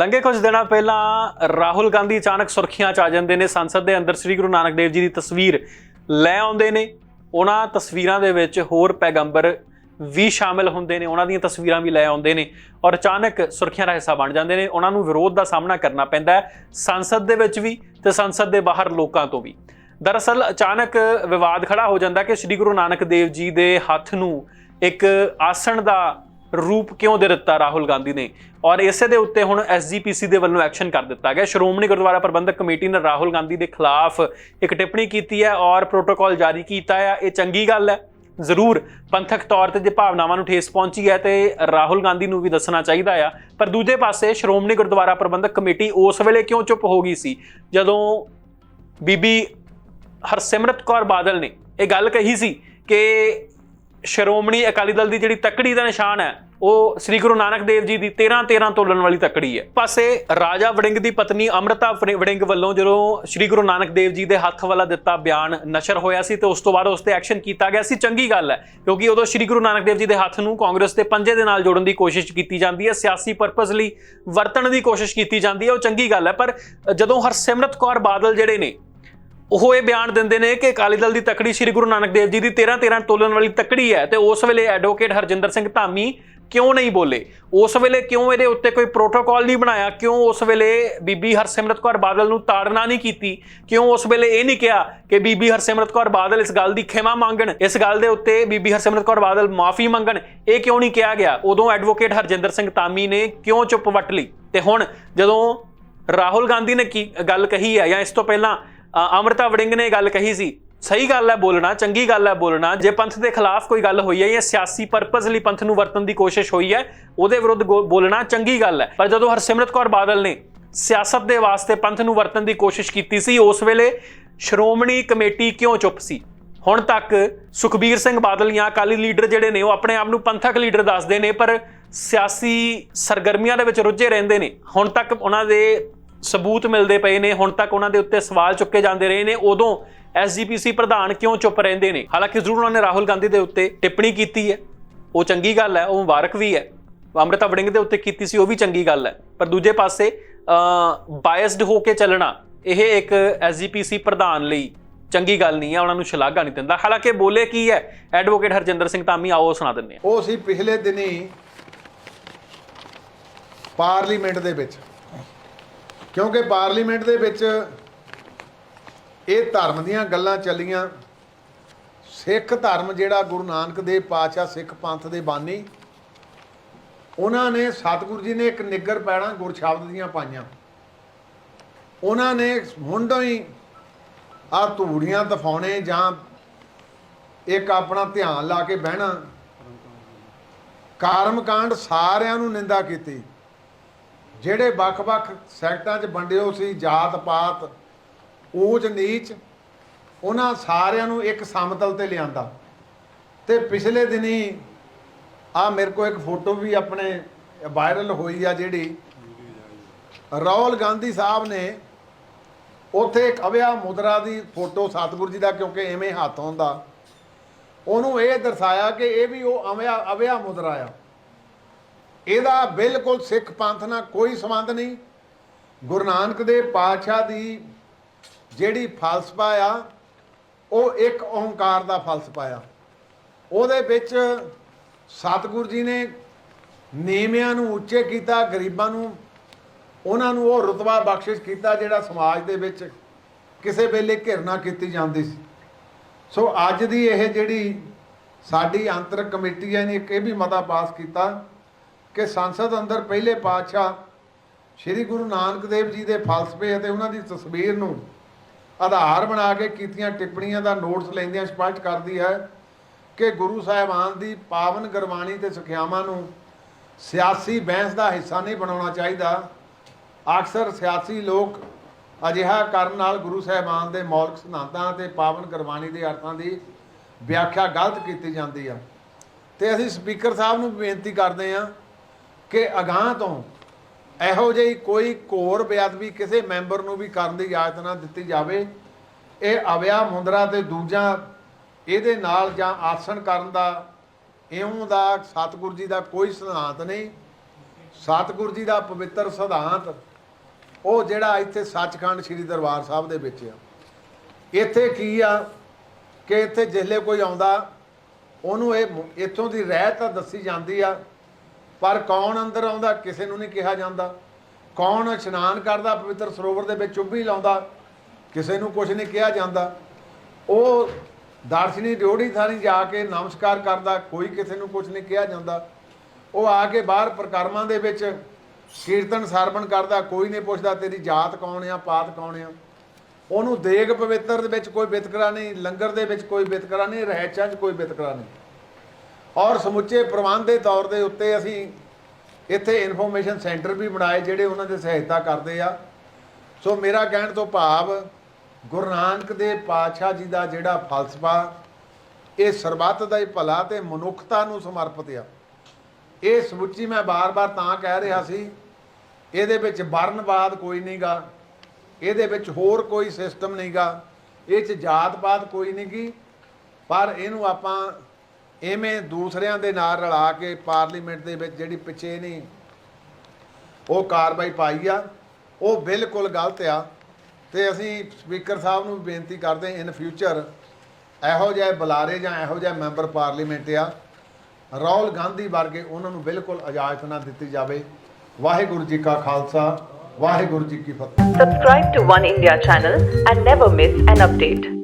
ਲੰਘੇ ਕੁਝ ਦਿਨਾਂ ਪਹਿਲਾਂ ਰਾਹੁਲ ਗਾਂਧੀ ਅਚਾਨਕ ਸੁਰਖੀਆਂ 'ਚ ਆ ਜਾਂਦੇ ਨੇ। ਸੰਸਦ ਦੇ ਅੰਦਰ ਸ੍ਰੀ ਗੁਰੂ ਨਾਨਕ ਦੇਵ ਜੀ ਦੀ ਤਸਵੀਰ ਲੈ ਆਉਂਦੇ ਨੇ। ਉਹਨਾਂ ਤਸਵੀਰਾਂ ਦੇ ਵਿੱਚ ਹੋਰ ਪੈਗੰਬਰ ਵੀ ਸ਼ਾਮਿਲ ਹੁੰਦੇ ਨੇ। ਉਹਨਾਂ ਦੀਆਂ ਤਸਵੀਰਾਂ ਵੀ ਲੈ ਆਉਂਦੇ ਨੇ ਔਰ ਅਚਾਨਕ ਸੁਰਖੀਆਂ ਦਾ ਹਿੱਸਾ ਬਣ ਜਾਂਦੇ ਨੇ। ਉਹਨਾਂ ਨੂੰ ਵਿਰੋਧ ਦਾ ਸਾਹਮਣਾ ਕਰਨਾ ਪੈਂਦਾ ਹੈ ਸੰਸਦ ਦੇ ਵਿੱਚ ਵੀ ਤੇ ਸੰਸਦ ਦੇ ਬਾਹਰ ਲੋਕਾਂ ਤੋਂ ਵੀ। ਦਰਅਸਲ ਅਚਾਨਕ ਵਿਵਾਦ ਖੜਾ ਹੋ ਜਾਂਦਾ ਕਿ ਸ੍ਰੀ ਗੁਰੂ ਨਾਨਕ ਦੇਵ ਜੀ ਦੇ ਹੱਥ ਨੂੰ ਇੱਕ ਆਸਣ ਦਾ ਰੂਪ ਕਿਉਂ ਦੇ ਦਿੱਤਾ ਰਾਹੁਲ ਗਾਂਧੀ ਨੇ? ਔਰ ਇਸੇ ਦੇ ਉੱਤੇ ਹੁਣ ਐਸਜੀਪੀਸੀ ਦੇ ਵੱਲੋਂ ਐਕਸ਼ਨ ਕਰ ਦਿੱਤਾ ਗਿਆ। ਸ਼੍ਰੋਮਣੀ ਗੁਰਦੁਆਰਾ ਪ੍ਰਬੰਧਕ ਕਮੇਟੀ ਨੇ ਰਾਹੁਲ ਗਾਂਧੀ ਦੇ ਖਿਲਾਫ ਇੱਕ ਟਿੱਪਣੀ ਕੀਤੀ ਹੈ ਔਰ ਪ੍ਰੋਟੋਕਾਲ ਜਾਰੀ ਕੀਤਾ ਹੈ। ਇਹ ਚੰਗੀ ਗੱਲ ਹੈ। ਜ਼ਰੂਰ ਪੰਥਕ ਤੌਰ ਤੇ ਜੇ ਭਾਵਨਾਵਾਂ ਨੂੰ ਠੇਸ ਪਹੁੰਚੀ ਹੈ ਤੇ ਰਾਹੁਲ ਗਾਂਧੀ ਨੂੰ ਵੀ ਦੱਸਣਾ ਚਾਹੀਦਾ ਆ। ਪਰ ਦੂਜੇ ਪਾਸੇ ਸ਼੍ਰੋਮਣੀ ਗੁਰਦੁਆਰਾ ਪ੍ਰਬੰਧਕ ਕਮੇਟੀ ਉਸ ਵੇਲੇ ਕਿਉਂ ਚੁੱਪ ਹੋ ਗਈ ਸੀ? ਜਦੋਂ ਬੀਬੀ ਹਰਸਿਮਰਤ ਕੌਰ ਬਾਦਲ ਨੇ ਇਹ ਗੱਲ ਕਹੀ ਸੀ ਕਿ ਸ਼੍ਰੋਮਣੀ ਅਕਾਲੀ ਦਲ ਦੀ ਜਿਹੜੀ ਤੱਕੜੀ ਦਾ ਨਿਸ਼ਾਨ ਹੈ, ਉਹ ਸ੍ਰੀ ਗੁਰੂ ਨਾਨਕ ਦੇਵ ਜੀ ਦੀ 13 13 ਤੋਲਣ ਵਾਲੀ ਤੱਕੜੀ ਹੈ। ਪਾਸੇ ਰਾਜਾ ਵੜਿੰਗ ਦੀ ਪਤਨੀ ਅੰਮ੍ਰਿਤਾ ਵੜਿੰਗ ਵੱਲੋਂ ਜਦੋਂ ਸ੍ਰੀ ਗੁਰੂ ਨਾਨਕ ਦੇਵ ਜੀ ਦੇ ਹੱਥ ਵਾਲਾ ਦਿੱਤਾ ਬਿਆਨ ਨਸ਼ਰ ਹੋਇਆ ਸੀ ਤੇ ਉਸ ਤੋਂ ਬਾਅਦ ਉਸ ਤੇ ਐਕਸ਼ਨ ਕੀਤਾ ਗਿਆ ਸੀ, ਚੰਗੀ ਗੱਲ ਹੈ, ਕਿਉਂਕਿ ਉਦੋਂ ਸ੍ਰੀ ਗੁਰੂ ਨਾਨਕ ਦੇਵ ਜੀ ਦੇ ਹੱਥ ਨੂੰ ਕਾਂਗਰਸ ਦੇ ਪੰਜੇ ਦੇ ਨਾਲ ਜੋੜਨ ਦੀ ਕੋਸ਼ਿਸ਼ ਕੀਤੀ ਜਾਂਦੀ ਹੈ, ਸਿਆਸੀ ਪਰਪਸ ਲਈ ਵਰਤਣ ਦੀ ਕੋਸ਼ਿਸ਼ ਕੀਤੀ ਜਾਂਦੀ ਹੈ, ਉਹ ਚੰਗੀ ਗੱਲ ਹੈ, ਪਰ ਜਦੋਂ ਹਰਸਿਮਰਤ ਕੌਰ ਬਾਦਲ ਜਿਹੜੇ ਨੇ ਉਹ ਇਹ ਬਿਆਨ ਦਿੰਦੇ ਨੇ ਕਿ ਅਕਾਲੀ ਦਲ ਦੀ ਤਕੜੀ ਸ੍ਰੀ ਗੁਰੂ ਨਾਨਕ ਦੇਵ ਜੀ ਦੀ 13 13 ਤੋਲਣ ਵਾਲੀ ਤਕੜੀ ਹੈ ਤੇ ਉਸ ਵੇਲੇ ਐਡਵੋਕੇਟ ਹਰਜਿੰਦਰ ਸਿੰਘ ਧਾਮੀ ਕਿਉਂ ਨਹੀਂ ਬੋਲੇ? ਉਸ ਵੇਲੇ ਕਿਉਂ ਇਹਦੇ ਉੱਤੇ ਕੋਈ ਪ੍ਰੋਟੋਕਾਲ ਨਹੀਂ ਬਣਾਇਆ? ਕਿਉਂ ਉਸ ਵੇਲੇ ਬੀਬੀ ਹਰਸਿਮਰਤ ਕੌਰ ਬਾਦਲ ਨੂੰ ਤਾੜਨਾ ਨਹੀਂ ਕੀਤੀ? ਕਿਉਂ ਉਸ ਵੇਲੇ ਇਹ ਨਹੀਂ ਕਿਹਾ ਕਿ ਬੀਬੀ ਹਰਸਿਮਰਤ ਕੌਰ ਬਾਦਲ ਇਸ ਗੱਲ ਦੀ ਖਿਮਾ ਮੰਗਣ? ਇਸ ਗੱਲ ਦੇ ਉੱਤੇ ਬੀਬੀ ਹਰਸਿਮਰਤ ਕੌਰ ਬਾਦਲ ਮਾਫੀ ਮੰਗਣ? ਇਹ ਕਿਉਂ ਨਹੀਂ ਕਿਹਾ ਗਿਆ? ਉਦੋਂ ਐਡਵੋਕੇਟ ਹਰਜਿੰਦਰ ਸਿੰਘ ਧਾਮੀ ਨੇ ਕਿਉਂ ਚੁੱਪ ਵੱਟ ਲਈ? ਤੇ ਹੁਣ ਜਦੋਂ ਰਾਹੁਲ ਗਾਂਧੀ ਨੇ ਕੀ ਗੱਲ ਕਹੀ ਹੈ ਜਾਂ ਇਸ ਤੋਂ ਪਹਿਲਾਂ ਅੰਮ੍ਰਿਤਾ ਵੜਿੰਗ ਨੇ ਗੱਲ ਕਹੀ ਸੀ। ਸਹੀ ਗੱਲ ਹੈ ਬੋਲਣਾ, ਚੰਗੀ ਗੱਲ ਹੈ ਬੋਲਣਾ। ਜੇ ਪੰਥ ਦੇ ਖਿਲਾਫ ਕੋਈ ਗੱਲ ਹੋਈ ਹੈ, ਜਾਂ ਸਿਆਸੀ ਪਰਪਸ ਲਈ ਪੰਥ ਨੂੰ ਵਰਤਣ ਦੀ ਕੋਸ਼ਿਸ਼ ਹੋਈ ਹੈ, ਉਹਦੇ ਵਿਰੁੱਧ ਗੋ- ਬੋਲਣਾ ਚੰਗੀ ਗੱਲ ਹੈ। ਪਰ ਜਦੋਂ ਹਰਸਿਮਰਤ ਕੌਰ ਬਾਦਲ ਨੇ ਸਿਆਸਤ ਦੇ ਵਾਸਤੇ ਪੰਥ ਨੂੰ ਵਰਤਣ ਦੀ ਕੋਸ਼ਿਸ਼ ਕੀਤੀ ਸੀ, ਉਸ ਵੇਲੇ ਸ਼੍ਰੋਮਣੀ ਕਮੇਟੀ ਕਿਉਂ ਚੁੱਪ ਸੀ? ਹੁਣ ਤੱਕ ਸੁਖਬੀਰ ਸਿੰਘ ਬਾਦਲ ਜਾਂ ਅਕਾਲੀ ਲੀਡਰ ਜਿਹੜੇ ਨੇ, ਉਹ ਆਪਣੇ ਆਪ ਨੂੰ ਪੰਥਕ ਲੀਡਰ ਦੱਸਦੇ ਨੇ, ਪਰ ਸਿਆਸੀ ਸਰਗਰਮੀਆਂ ਦੇ ਵਿੱਚ ਰੁੱਝੇ ਰਹਿੰਦੇ ਨੇ। ਹੁਣ ਤੱਕ ਉਹਨਾਂ ਦੇ ਸਬੂਤ ਮਿਲਦੇ ਪਏ ਨੇ, ਹੁਣ ਤੱਕ ਉਹਨਾਂ ਦੇ ਉੱਤੇ ਸਵਾਲ ਚੁੱਕੇ ਜਾਂਦੇ ਰਹੇ ਨੇ, ਉਦੋਂ ਐਸਜੀਪੀਸੀ ਪ੍ਰਧਾਨ ਕਿਉਂ ਚੁੱਪ ਰਹਿੰਦੇ ਨੇ? ਹਾਲਾਂਕਿ ਜ਼ਰੂਰ ਉਹਨਾਂ ਨੇ ਰਾਹੁਲ ਗਾਂਧੀ ਦੇ ਉੱਤੇ ਟਿੱਪਣੀ ਕੀਤੀ ਹੈ, ਉਹ ਚੰਗੀ ਗੱਲ ਹੈ, ਉਹ ਮੁਬਾਰਕ ਵੀ ਹੈ, ਅੰਮ੍ਰਿਤਾ ਵੜਿੰਗ ਦੇ ਉੱਤੇ ਕੀਤੀ ਸੀ, ਉਹ ਵੀ ਚੰਗੀ ਗੱਲ ਹੈ, ਪਰ ਦੂਜੇ ਪਾਸੇ ਬਾਇਸਡ ਹੋ ਕੇ ਚੱਲਣਾ, ਇਹ ਇੱਕ ਐਸਜੀਪੀਸੀ ਪ੍ਰਧਾਨ ਲਈ ਚੰਗੀ ਗੱਲ ਨਹੀਂ ਹੈ, ਉਹਨਾਂ ਨੂੰ ਸ਼ਲਾਘਾ ਨਹੀਂ ਦਿੰਦਾ। ਹਾਲਾਂਕਿ ਬੋਲੇ ਕੀ ਹੈ, ਐਡਵੋਕੇਟ ਹਰਜਿੰਦਰ ਸਿੰਘ ਧਾਮੀ ਆਓ ਸੁਣਾ ਦਿੰਦੇ ਹਾਂ। ਉਹ ਸੀ ਪਿਛਲੇ ਦਿਨੀ ਪਾਰਲੀਮੈਂਟ ਦੇ ਵਿੱਚ। ਕਿਉਂਕਿ ਪਾਰਲੀਮੈਂਟ ਦੇ ਵਿੱਚ ਇਹ ਧਰਮ ਦੀਆਂ ਗੱਲਾਂ ਚੱਲੀਆਂ। ਸਿੱਖ ਧਰਮ ਜਿਹੜਾ ਗੁਰੂ ਨਾਨਕ ਦੇਵ ਪਾਤਸ਼ਾਹ ਸਿੱਖ ਪੰਥ ਦੇ ਬਾਨੀ, ਉਹਨਾਂ ਨੇ ਸਤਿਗੁਰੂ ਜੀ ਨੇ ਇੱਕ ਨਿੱਗਰ ਪੈਣਾ ਗੁਰ ਸ਼ਬਦ ਦੀਆਂ ਪਾਈਆਂ। ਉਹਨਾਂ ਨੇ ਮੁੰਡੋਂ ਹੀ ਆ ਧੂੜੀਆਂ ਦਫਾਉਣੇ ਜਾਂ ਇੱਕ ਆਪਣਾ ਧਿਆਨ ਲਾ ਕੇ ਬਹਿਣਾ। ਕਾਰਮਕਾਂਡ ਸਾਰਿਆਂ ਨੂੰ ਨਿੰਦਾ ਕੀਤੀ। ਜਿਹੜੇ ਵੱਖ-ਵੱਖ ਸੈਕਟਾਂ 'ਚ ਵੰਡੇ ਹੋ ਸੀ ਜਾਤ ਪਾਤ ਊਚ, ਨੀਚ, ਉਹਨਾਂ ਸਾਰਿਆਂ ਨੂੰ ਇੱਕ ਸਮਤਲ ਤੇ ਲਿਆਂਦਾ। ਤੇ ਪਿਛਲੇ ਦਿਨੀ ਆ ਮੇਰੇ ਕੋਲ ਇੱਕ ਫੋਟੋ ਵੀ ਆਪਣੇ ਵਾਇਰਲ ਹੋਈ ਆ ਜਿਹੜੀ ਰਾਹੁਲ ਗਾਂਧੀ ਸਾਹਿਬ ਨੇ ਉੱਥੇ ਇੱਕ ਅਵਿਆ ਮੁਦਰਾ ਦੀ ਫੋਟੋ ਸਤਿਗੁਰੂ ਜੀ ਦਾ, ਕਿਉਂਕਿ ਐਵੇਂ ਹੱਥ ਹੁੰਦਾ ਉਹਨੂੰ ਇਹ ਦਰਸਾਇਆ ਕਿ ਇਹ ਵੀ ਉਹ ਅਵਿਆ ਅਵਿਆ ਮੁਦਰਾ ਆ। ਇਹਦਾ ਬਿਲਕੁਲ ਸਿੱਖ ਪੰਥ ਨਾਲ ਕੋਈ ਸੰਬੰਧ ਨਹੀਂ। ਗੁਰੂ ਨਾਨਕ ਦੇਵ ਪਾਤਸ਼ਾਹ ਦੀ ਜਿਹੜੀ ਫਲਸਫਾ ਆ, ਉਹ ਇੱਕ ਓੰਕਾਰ ਦਾ ਫਲਸਫਾ ਆ। ਉਹਦੇ ਵਿੱਚ ਸਤਿਗੁਰੂ ਜੀ ਨੇ ਨੀਵਿਆਂ ਨੂੰ ਉੱਚੇ ਕੀਤਾ, ਗਰੀਬਾਂ ਨੂੰ, ਉਹਨਾਂ ਨੂੰ ਉਹ ਰਤਬਾ ਬਖਸ਼ਿਸ਼ ਕੀਤਾ ਜਿਹੜਾ ਸਮਾਜ ਦੇ ਵਿੱਚ ਕਿਸੇ ਵੇਲੇ ਘਿਰਨਾ ਕੀਤੀ ਜਾਂਦੀ ਸੀ। ਸੋ ਅੱਜ ਦੀ ਇਹ ਜਿਹੜੀ ਸਾਡੀ ਅੰਤਰਕ ਕਮੇਟੀ ਹੈ ਨੇ ਇੱਕ ਇਹ ਵੀ ਮਤਾ ਪਾਸ ਕੀਤਾ ਕਿ ਸੰਸਦ ਅੰਦਰ ਪਹਿਲੇ ਪਾਤਸ਼ਾਹ ਸ੍ਰੀ ਗੁਰੂ ਨਾਨਕ ਦੇਵ ਜੀ ਦੇ ਫਲਸਫੇ ਅਤੇ ਉਹਨਾਂ ਦੀ ਤਸਵੀਰ ਨੂੰ ਆਧਾਰ ਬਣਾ ਕੇ ਕੀਤੀਆਂ ਟਿੱਪਣੀਆਂ ਦਾ ਨੋਟਸ ਲੈਂਦਿਆਂ ਸਪਸ਼ਟ ਕਰਦੀ ਹੈ ਕਿ ਗੁਰੂ ਸਾਹਿਬਾਨ ਦੀ ਪਾਵਨ ਗੁਰਬਾਣੀ ਤੇ ਸਿੱਖਿਆਵਾਂ ਨੂੰ ਸਿਆਸੀ ਬਹਿਸ ਦਾ ਹਿੱਸਾ ਨਹੀਂ ਬਣਾਉਣਾ ਚਾਹੀਦਾ। ਅਕਸਰ ਸਿਆਸੀ ਲੋਕ ਅਜਿਹਾ ਕਰਨ ਨਾਲ ਗੁਰੂ ਸਾਹਿਬਾਨ ਦੇ ਮੌਲਿਕ ਸਿਧਾਂਤਾਂ ਤੇ ਪਾਵਨ ਗੁਰਬਾਣੀ ਦੇ ਅਰਥਾਂ ਦੀ ਵਿਆਖਿਆ ਗਲਤ ਕੀਤੀ ਜਾਂਦੀ ਆ। ਤੇ ਅਸੀਂ ਸਪੀਕਰ ਸਾਹਿਬ ਨੂੰ ਬੇਨਤੀ ਕਰਦੇ ਹਾਂ ਕਿ ਅਗਾਹ ਤੋਂ ਇਹੋ ਜਿਹੀ ਕੋਈ ਘੋਰ ਬੇਅਦਬੀ ਕਿਸੇ ਮੈਂਬਰ ਨੂੰ ਵੀ ਕਰਨ ਦੀ ਇਜਾਜ਼ਤ ਨਾ ਦਿੱਤੀ ਜਾਵੇ। ਇਹ ਅਵਿਆ ਮੁੰਦਰਾ ਤੇ ਦੂਜਾ ਇਹਦੇ ਨਾਲ ਜਾਂ ਆਸਣ ਕਰਨ ਦਾ, ਇਉਂ ਦਾ ਸਤਿਗੁਰੂ ਜੀ ਦਾ ਕੋਈ ਸਿਧਾਂਤ ਨਹੀਂ। ਸਤਿਗੁਰੂ ਜੀ ਦਾ ਪਵਿੱਤਰ ਸਿਧਾਂਤ, ਉਹ ਜਿਹੜਾ ਇੱਥੇ ਸੱਚਖੰਡ ਸ੍ਰੀ ਦਰਬਾਰ ਸਾਹਿਬ ਦੇ ਵਿੱਚ ਆ। ਇੱਥੇ ਕੀ ਆ ਕਿ ਇੱਥੇ ਜਿਸਲੇ ਕੋਈ ਆਉਂਦਾ, ਉਹਨੂੰ ਇਹ ਇੱਥੋਂ ਦੀ ਰਹਿਤ ਤਾਂ ਦੱਸੀ ਜਾਂਦੀ ਆ ਪਰ ਕੌਣ ਅੰਦਰ ਆਉਂਦਾ, ਕਿਸੇ ਨੂੰ ਨਹੀਂ ਕਿਹਾ ਜਾਂਦਾ। ਕੌਣ ਇਸ਼ਨਾਨ ਕਰਦਾ, ਪਵਿੱਤਰ ਸਰੋਵਰ ਦੇ ਵਿੱਚ ਚੁੱਭੀ ਲਾਉਂਦਾ, ਕਿਸੇ ਨੂੰ ਕੁਝ ਨਹੀਂ ਕਿਹਾ ਜਾਂਦਾ। ਉਹ ਦਾਰਸ਼ਨੀ ਡਿਓੜੀ ਥਾਣੀ ਜਾ ਕੇ ਨਮਸਕਾਰ ਕਰਦਾ, ਕੋਈ ਕਿਸੇ ਨੂੰ ਕੁਝ ਨਹੀਂ ਕਿਹਾ ਜਾਂਦਾ। ਉਹ ਆ ਕੇ ਬਾਹਰ ਪ੍ਰਕਰਮਾਂ ਦੇ ਵਿੱਚ ਕੀਰਤਨ ਸਰਵਣ ਕਰਦਾ, ਕੋਈ ਨਹੀਂ ਪੁੱਛਦਾ ਤੇਰੀ ਜਾਤ ਕੌਣ ਆ, ਪਾਤ ਕੌਣ ਆ। ਉਹਨੂੰ ਦੇਗ ਪਵਿੱਤਰ ਦੇ ਵਿੱਚ ਕੋਈ ਵਿਤਕਰਾ ਨਹੀਂ, ਲੰਗਰ ਦੇ ਵਿੱਚ ਕੋਈ ਵਿਤਕਰਾ ਨਹੀਂ ਰਹਿਚਾਂ 'ਚ ਕੋਈ ਵਿਤਕਰਾ ਨਹੀਂ। ਔਰ ਸਮੁੱਚੇ ਪ੍ਰਬੰਧ ਦੇ ਤੌਰ ਦੇ ਉੱਤੇ ਅਸੀਂ ਇੱਥੇ ਇਨਫੋਰਮੇਸ਼ਨ ਸੈਂਟਰ ਵੀ ਬਣਾਏ ਜਿਹੜੇ ਉਹਨਾਂ ਦੀ ਸਹਾਇਤਾ ਕਰਦੇ ਆ। ਸੋ ਮੇਰਾ ਕਹਿਣ ਤੋਂ ਭਾਵ ਗੁਰੂ ਨਾਨਕ ਦੇ ਪਾਤਸ਼ਾਹ ਜੀ ਦਾ ਜਿਹੜਾ ਫਲਸਫਾ, ਇਹ ਸਰਬੱਤ ਦਾ ਹੀ ਭਲਾ ਤੇ ਮਨੁੱਖਤਾ ਨੂੰ ਸਮਰਪਿਤ ਆ। ਇਹ ਸਮੁੱਚੀ ਮੈਂ ਬਾਰ-ਬਾਰ ਤਾਂ ਕਹਿ ਰਿਹਾ ਸੀ, ਇਹਦੇ ਵਿੱਚ ਵਰਨਵਾਦ ਕੋਈ ਨਹੀਂਗਾ, ਇਹਦੇ ਵਿੱਚ ਹੋਰ ਕੋਈ ਸਿਸਟਮ ਨਹੀਂਗਾ, ਇਹ ਚ ਜਾਤ-ਪਾਤ ਕੋਈ ਨਹੀਂਗੀ, ਪਰ ਇਹਨੂੰ ਆਪਾਂ ਐਵੇਂ ਦੂਸਰਿਆਂ ਦੇ ਨਾਲ ਰਲਾ ਕੇ ਪਾਰਲੀਮੈਂਟ ਦੇ ਵਿੱਚ ਜਿਹੜੀ ਪਿੱਛੇ ਨਹੀਂ, ਉਹ ਕਾਰਵਾਈ ਪਾਈ ਆ, ਉਹ ਬਿਲਕੁਲ ਗਲਤ ਆ। ਤੇ ਅਸੀਂ ਸਪੀਕਰ ਸਾਹਿਬ ਨੂੰ ਬੇਨਤੀ ਕਰਦੇ ਇਨ ਫਿਊਚਰ ਇਹੋ ਜਿਹੇ ਬੁਲਾਰੇ ਜਾਂ ਇਹੋ ਜਿਹੇ ਮੈਂਬਰ ਪਾਰਲੀਮੈਂਟ ਆ, ਰਾਹੁਲ ਗਾਂਧੀ ਵਰਗੇ ਉਹਨਾਂ ਨੂੰ ਬਿਲਕੁਲ ਇਜਾਜ਼ਤ ਨਾ ਦਿੱਤੀ ਜਾਵੇ। ਵਾਹਿਗੁਰੂ ਜੀ ਕਾ ਖਾਲਸਾ, ਵਾਹਿਗੁਰੂ ਜੀ ਕੀ ਫਤਿਹ। Subscribe to One India channel and never miss an update.